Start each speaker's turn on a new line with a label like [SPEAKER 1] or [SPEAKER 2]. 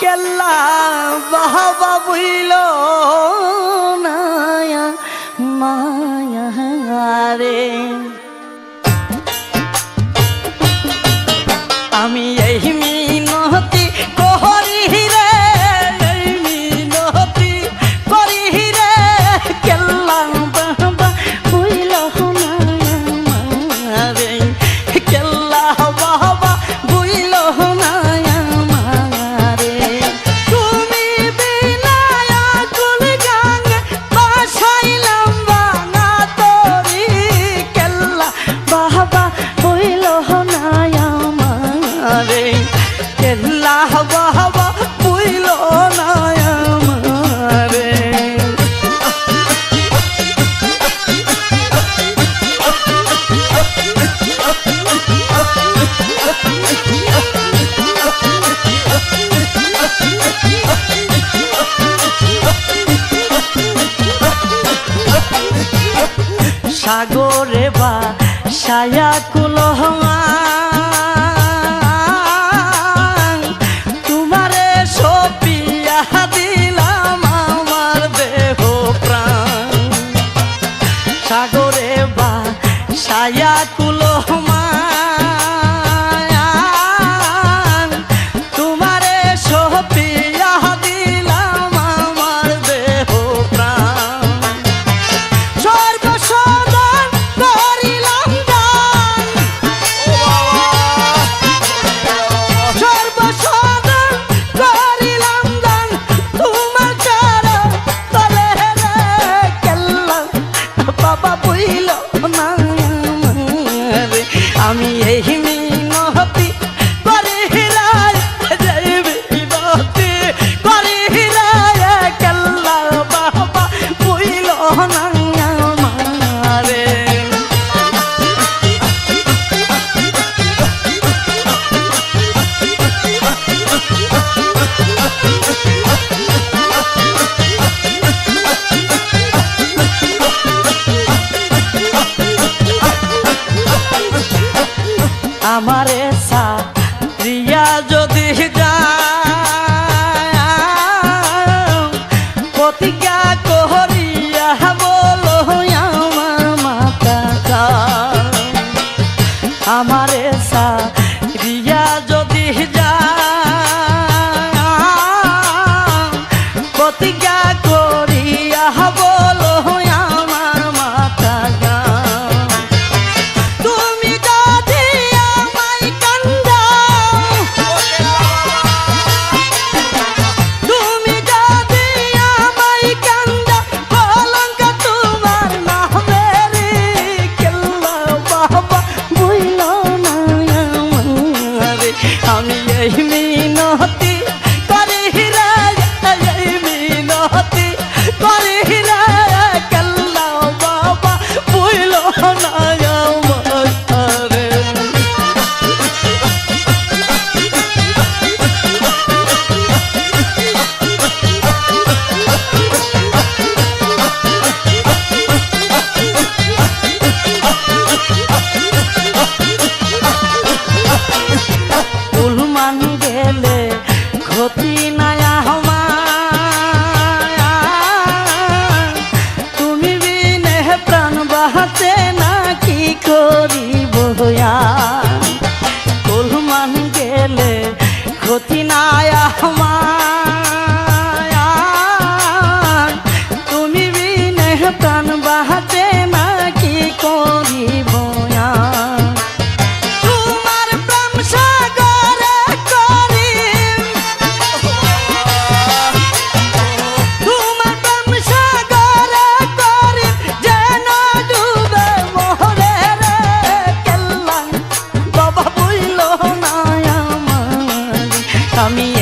[SPEAKER 1] কেল্লা বাহাবা built মায়া রে। সাগরে বা সায়া কুলহা হইল আমারে সা দিয়া যদি যা প্রতিজ্ঞা করিয়া বলো আমার মাতা আমারে সা দিয়া যদি যা প্রতিজ্ঞা বোয়া আমি